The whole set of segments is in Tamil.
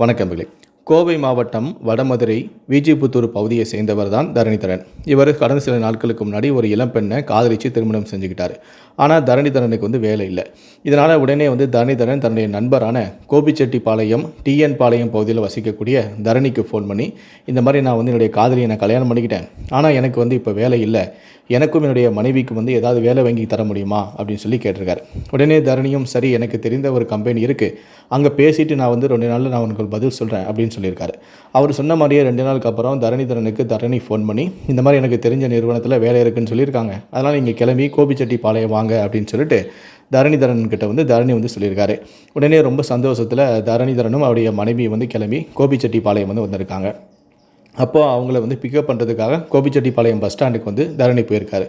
வணக்கம்பகளே கோவை மாவட்டம் வடமதுரை விஜிபுத்தூர் பகுதியை சேர்ந்தவர் தான் தரணிதரன். இவர் கடந்த சில நாட்களுக்கு முன்னாடி ஒரு இளம் பெண்ணை திருமணம் செஞ்சுக்கிட்டார். ஆனால் தரணிதரனுக்கு வந்து வேலை இல்லை. இதனால் உடனே வந்து தரணிதரன் தன்னுடைய நண்பரான கோபிச்செட்டிப்பாளையம் டிஎன் பாளையம் பகுதியில் வசிக்கக்கூடிய தரணிக்கு ஃபோன் பண்ணி இந்த மாதிரி நான் வந்து என்னுடைய காதலியை நான் கல்யாணம் பண்ணிக்கிட்டேன். ஆனால் எனக்கு வந்து இப்போ வேலை இல்லை. எனக்கும் என்னுடைய மனைவிக்கு வந்து ஏதாவது வேலை வாங்கி தர முடியுமா? அப்படின்னு சொல்லி கேட்டிருக்காரு. உடனே தரணியும் சரி எனக்கு தெரிந்த ஒரு கம்பெனி இருக்குது அங்கே பேசிட்டு நான் வந்து ரெண்டு நாளில் நான் உங்களுக்கு பதில் சொல்கிறேன் அப்படின்னு சொல்லியிருக்காரு. அவர் சொன்ன மாதிரியே ரெண்டு நாளுக்கு அப்புறம் தரணிதரனுக்கு தரணி ஃபோன் பண்ணி இந்த மாதிரி எனக்கு தெரிஞ்ச நிறுவனத்தில் வேலை இருக்குன்னு சொல்லியிருக்காங்க. அதனால் நீங்கள் கிளம்பி கோபிச்செட்டி பாளையம் வாங்க அப்படின்னு சொல்லிட்டு தரணிதரன் கிட்ட வந்து தரணி வந்து சொல்லியிருக்காரு. உடனே ரொம்ப சந்தோஷத்தில் தரணிதரனும் அவருடைய மனைவி வந்து கிளம்பி கோபிச்செட்டி பாளையம் வந்து வந்திருக்காங்க. அப்போ அவங்கள வந்து பிக்கப் பண்ணுறதுக்காக கோபிச்செட்டிப்பாளையம் பஸ் ஸ்டாண்டுக்கு வந்து தரணி போயிருக்காரு.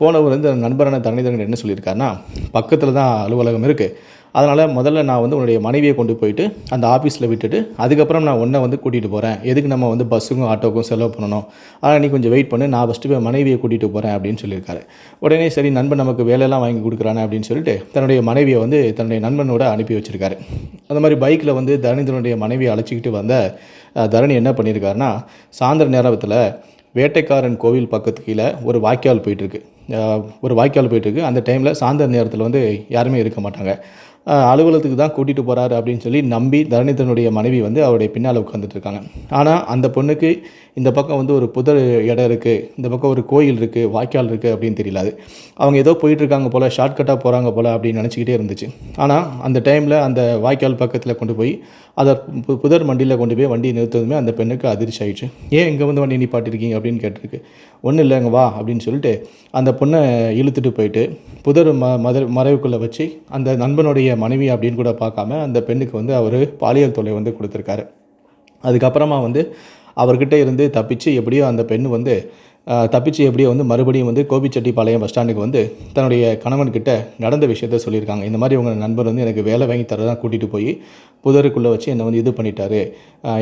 போனவர் வந்து நண்பரான தரணிதரன் என்ன சொல்லியிருக்காருன்னா பக்கத்தில் தான் அலுவலகம் இருக்குது அதனால் முதல்ல நான் வந்து உன்னுடைய மனைவியை கொண்டு போயிட்டு அந்த ஆஃபீஸில் விட்டுட்டு அதுக்கப்புறம் நான் உன்னை வந்து கூட்டிகிட்டு போகிறேன் எதுக்கு நம்ம வந்து பஸ்ஸுக்கும் ஆட்டோக்கும் செலவு பண்ணணும்? ஆனால் நீ கொஞ்சம் வெயிட் பண்ணு. நான் ஃபஸ்ட்டு போய் மனைவியை கூட்டிகிட்டு போகிறேன் அப்படின்னு சொல்லியிருக்காரு. உடனே சரி நண்பன் நமக்கு வேலையெல்லாம் வாங்கி கொடுக்குறானே அப்படின்னு சொல்லிட்டு தன்னுடைய மனைவியை வந்து தன்னுடைய நண்பனோட அனுப்பி வச்சிருக்காரு. அந்த மாதிரி பைக்கில் வந்து தரணிதனுடைய மனைவியை அழைச்சிக்கிட்டு வந்த தரணி என்ன பண்ணியிருக்காருன்னா சாயந்தர நேரத்தில் வேட்டைக்காரன் கோவில் பக்கத்து கீழே ஒரு வாய்க்கால் போயிட்டுருக்கு ஒரு வாய்க்கால் போயிட்டுருக்கு அந்த டைமில் சாயந்தர நேரத்தில் வந்து யாருமே இருக்க மாட்டாங்க. அலுவலகத்துக்கு தான் கூட்டிகிட்டு போகிறாரு அப்படின்னு சொல்லி நம்பி தரணிதனுடைய மனைவி வந்து அவருடைய பின்னால் உட்காந்துட்டு இருக்காங்க. ஆனால் அந்த பொண்ணுக்கு இந்த பக்கம் வந்து ஒரு புதர் இடம் இருக்குது இந்த பக்கம் ஒரு கோயில் இருக்குது வாய்க்கால் இருக்குது அப்படின்னு தெரியல அது. அவங்க ஏதோ போயிட்டுருக்காங்க போல் ஷார்ட்கட்டாக போகிறாங்க போல் அப்படின்னு நினச்சிக்கிட்டே இருந்துச்சு. ஆனால் அந்த டைமில் அந்த வாய்க்கால் பக்கத்தில் கொண்டு போய் அதை பு- புதர் மண்டியில் கொண்டு போய் வண்டியை நிறுத்ததுமே அந்த பெண்ணுக்கு அதிர்ச்சி ஆயிடுச்சு ஏன் இங்கே வந்து வண்டி நிப்பாட்டிருக்கீங்க? அப்படின்னு கேட்டிருக்கு. ஒன்றும் இல்லைங்க வா அப்படின்னு சொல்லிட்டு அந்த பொண்ணை இழுத்துட்டு போயிட்டு புதர் ம மத மறைவுக்குள்ளே வச்சு அந்த நண்பனுடைய மனைவி அப்படின்னு கூட பார்க்காம அந்த பெண்ணுக்கு வந்து அவர் பாலியல் தொல்லை வந்து கொடுத்துருக்காரு. அதுக்கப்புறமா வந்து அவர்கிட்ட இருந்து தப்பிச்சு எப்படியோ அந்த பெண் வந்து தப்பிச்சு எப்படியோ வந்து மறுபடியும் வந்து கோபிச்செட்டிப்பாளையம் பஸ் ஸ்டாண்டுக்கு வந்து தன்னுடைய கணவன்கிட்ட நடந்த விஷயத்த சொல்லியிருக்காங்க. இந்த மாதிரி உங்கள் நண்பர் வந்து எனக்கு வேலை வாங்கி தரதான் கூட்டிகிட்டு போய் புதருக்குள்ளே வச்சு என்னை வந்து இது பண்ணிட்டாரு.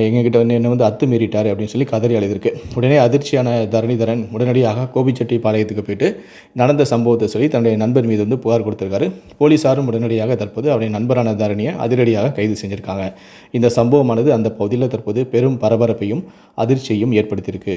எங்ககிட்ட வந்து என்னை வந்து அத்து மீறிட்டார் அப்படின்னு சொல்லி கதறி அழுதிருக்கு. உடனே அதிர்ச்சியான தரணிதரன் உடனடியாக கோபிச்செட்டிப்பாளையத்துக்கு போயிட்டு நடந்த சம்பவத்தை சொல்லி தன்னுடைய நண்பர் மீது வந்து புகார் கொடுத்துருக்காரு. போலீசாரும் உடனடியாக தற்போது அவருடைய நண்பரான தரணியை அதிரடியாக கைது செஞ்சுருக்காங்க. இந்த சம்பவமானது அந்த பகுதியில் தற்போது பெரும் பரபரப்பையும் அதிர்ச்சியையும் ஏற்படுத்தியிருக்கு.